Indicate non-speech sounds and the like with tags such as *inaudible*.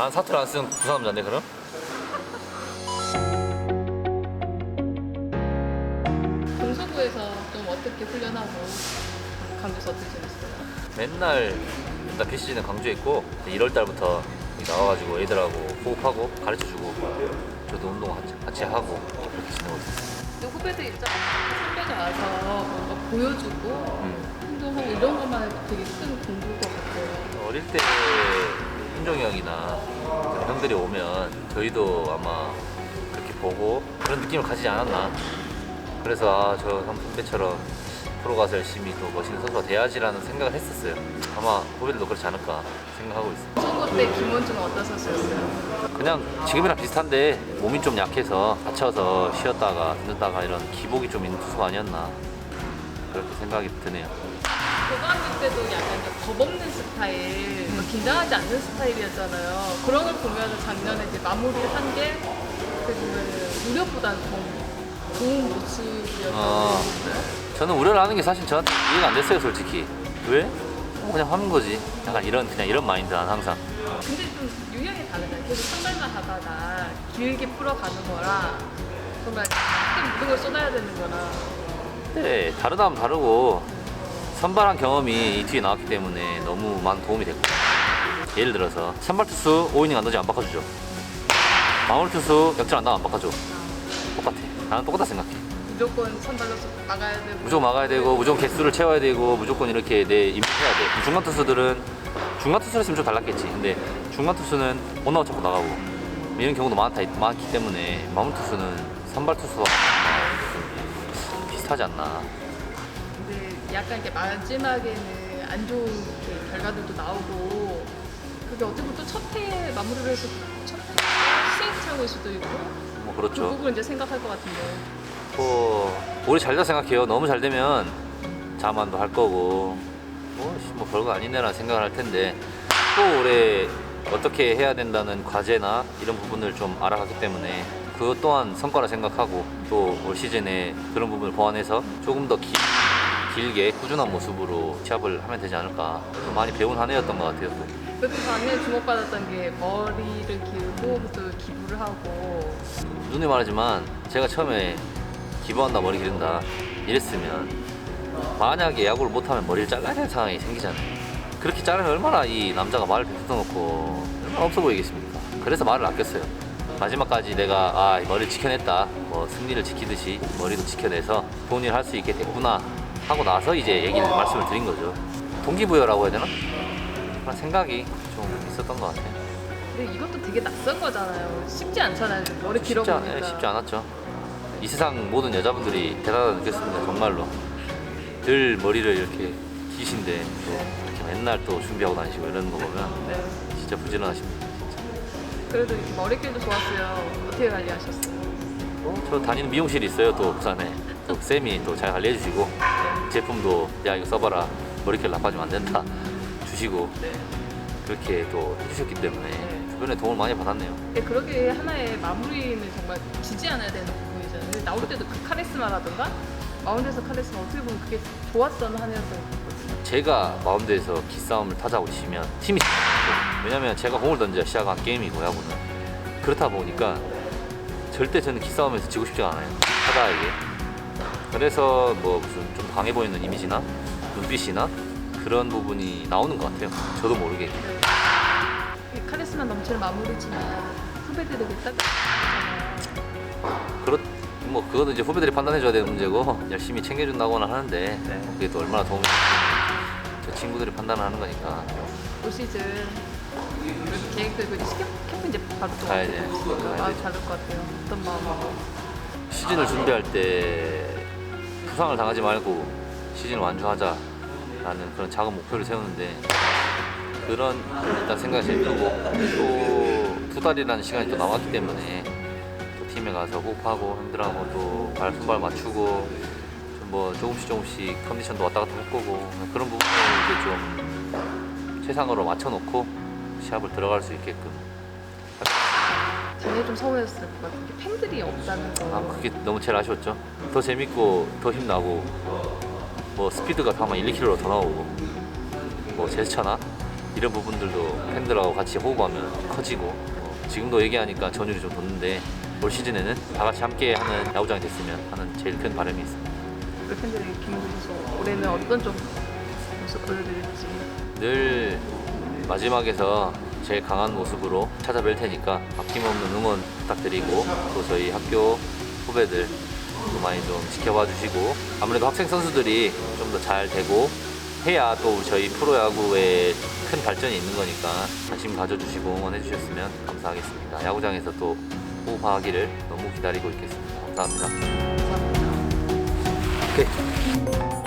난 사투리 안 쓰는 부산 남자인데 그럼? 동서부에서 좀 어떻게 훈련하고 강주에서 어떻게 지냈어요? 맨날 일단 비시즌은 강주에 있고 1월 달부터 나와가지고 애들하고 호흡하고 가르쳐주고 저도 운동 같이, 같이 하고 그렇게 지내고 있었어요. 근데 후배들 입장에서 선배가 와서 뭔가 보여주고 음. 운동하고 이런 것만 해도 되게 큰 공부인 것 같아요. 어릴 때 윤종이 형이나 형들이 오면 저희도 아마 그렇게 보고 그런 느낌을 가지지 않았나. 그래서 아, 저 선배처럼 프로 가서 열심히 또 멋있는 선수가 돼야지라는 생각을 했었어요. 아마 후배들도 그렇지 않을까 생각하고 있어요. 선거 때 김원중은 어떤 선수였어요? 그냥 지금이랑 비슷한데 몸이 좀 약해서 다쳐서 쉬었다가 늦다가 이런 기복이 좀 있는 투수가 아니었나 그렇게 생각이 드네요. 고등학교 때도 약간 좀 겁없는 스타일, 뭐 긴장하지 않는 스타일이었잖아요. 그런 걸 보면 작년에 이제 마무리를 한게 어떻게 보면 무력보다는 더 좋은 모습이었다고 어. 저는 우려를 하는 게 사실 저한테 이해가 안 됐어요, 솔직히. 왜? 어, 그냥 하는 거지. 약간 이런 그냥 이런 마인드 난 항상. 근데 좀 유형이 다르잖아요. 계속 선발만 하다가 길게 풀어가는 거랑 정말 큰 모든 걸 쏟아야 되는 거랑 네, 다르다면 다르고 선발한 경험이 이 뒤에 나왔기 때문에 너무 많은 도움이 됐고 예를 들어서 선발 투수 5이닝 안 던지면 안 바꿔주죠. 마무리 투수 역전 안 나면 안 바꿔줘. 똑같아. 나는 똑같다 생각해. 무조건 선발로서 막아야 되고 무조건 막아야 되고 무조건 개수를 채워야 되고 무조건 이렇게 내 임무해야 돼. 중간 투수들은 중간 투수를 했으면 좀 달랐겠지. 근데 중간 투수는 원아웃 잡고 나가고 이런 경우도 많다 많기 때문에 마무리 투수는 선발 투수와 좀 비슷하지 않나. 근데 약간 이렇게 마지막에는 안 좋은 그 결과들도 나오고 그게 어떻게 보면 또 첫회 마무리를 해서 첫회 시행착오일 수도 있고 뭐 그 그렇죠. 부분 이제 생각할 것 같은데 뭐 우리 잘다 생각해요. 너무 잘 되면 자만도 할 거고 뭐, 씨, 뭐 별거 아니네라는 생각을 할 텐데 또 올해 어떻게 해야 된다는 과제나 이런 부분을 좀 알아가기 때문에 그것 또한 성과라 생각하고 또 올 시즌에 그런 부분을 보완해서 조금 더 길, 길게 꾸준한 모습으로 시합을 하면 되지 않을까 좀 많이 배운 한 해였던 것 같아요. 또. 그래도 작년에 주목받았던 게 머리를 기르고 또 기부를 하고 눈에 말하지만 제가 처음에 기부한다 머리 기른다 이랬으면 만약에 야구를 못하면 머리를 잘라야 되는 상황이 생기잖아요 그렇게 자르면 얼마나 이 남자가 말을 뱉어 놓고 얼마나 없어 보이겠습니까 그래서 말을 아꼈어요 마지막까지 내가 아이 머리를 지켜냈다 뭐 승리를 지키듯이 머리도 지켜내서 좋은 일을 할수 있게 됐구나 하고 나서 이제 얘기를 말씀을 드린 거죠 동기부여라고 해야 되나? 그런 생각이 좀 있었던 것 같아요 근데 이것도 되게 낯선 거잖아요 쉽지 않잖아요 머리 쉽지, 길어보니까 않, 예, 쉽지 않았죠. 이 세상 모든 여자분들이 대단하다 느꼈습니다. 정말로. 늘 머리를 이렇게 기신데 또 이렇게 맨날 또 준비하고 다니시고 이러는 거 보면 네. 진짜 부지런하십니다. 그래도 이렇게 머리길도 좋았어요 어떻게 관리하셨어요? 저 다니는 미용실이 있어요. 또 부산에. 또 쌤이 또 잘 관리해 주시고 제품도 야 이거 써봐라 머리결 나빠지면 안 된다 *laughs* 주시고 네. 그렇게 또 해주셨기 때문에 네. 주변에 도움을 많이 받았네요. 근데 그러게 하나의 마무리는 정말 지지 않아야 되는 부분이잖아요. 근데 나올 때도 그 카리스마라든가 마운드에서 카리스마 어떻게 보면 그게 좋았던 한 해였던 것 같거든요. 제가 마운드에서 기싸움을 타자고 치면 팀이. 왜냐면 제가 공을 던져야 시작한 게임이고 야구는 그렇다 보니까 절대 저는 기싸움에서 지고 싶지가 않아요 타자에게 그래서 뭐 무슨 좀 강해 보이는 이미지나 눈빛이나 그런 부분이 나오는 것 같아요 저도 모르게 네. 이 카리스마 넘치는 마무리지만 후배들에게 딱. 그렇 뭐 그거는 이제 후배들이 판단해줘야 되는 문제고 열심히 챙겨준다고는 하는데 네. 그게 또 얼마나 도움이 저 친구들이 판단을 하는 거니까 올 시즌 계획되고 이제 시켜 캠프 이제 바로 또 가야 돼. 그러니까 가야 마음 돼. 다를 것 같아요. 어떤 마음으로? 시즌을 준비할 때 부상을 당하지 말고 시즌을 완주하자라는 그런 작은 목표를 세우는데 그런 일단 생각이 제일 크고 또 두 달이라는 시간이 또 남았기 때문에 또 팀에 가서 호흡하고 힘들하고 또 발 손발 맞추고 좀뭐 조금씩 조금씩 컨디션도 왔다 갔다 할 거고 그런 부분을 이제 좀 최상으로 맞춰놓고 시합을 들어갈 수 있게끔 작년에 좀 서운했을 것 같은 게 팬들이 없다는 거. 아, 그게 너무 제일 아쉬웠죠. 더 재밌고 더 힘나고 뭐 스피드가 아마 1, 2km로 더 나오고 뭐 제스처나 이런 부분들도 팬들하고 같이 호흡하면 커지고 어, 지금도 얘기하니까 전율이 좀 돋는데 올 시즌에는 다 같이 함께 하는 야구장이 됐으면 하는 제일 큰 바람이 있습니다. 팬들이 김우수 올해는 어떤 좀 모습 보여드릴지 늘 마지막에서 제일 강한 모습으로 찾아뵐 테니까 아낌없는 응원 부탁드리고 또 저희 학교 후배들 도 많이 좀 지켜봐 주시고 아무래도 학생 선수들이 좀 더 잘 되고 해야 또 저희 프로야구에 큰 발전이 있는 거니까 관심 가져주시고 응원해 주셨으면 감사하겠습니다. 야구장에서 또 호흡하기를 너무 기다리고 있겠습니다. 감사합니다. 감사합니다. 오케이.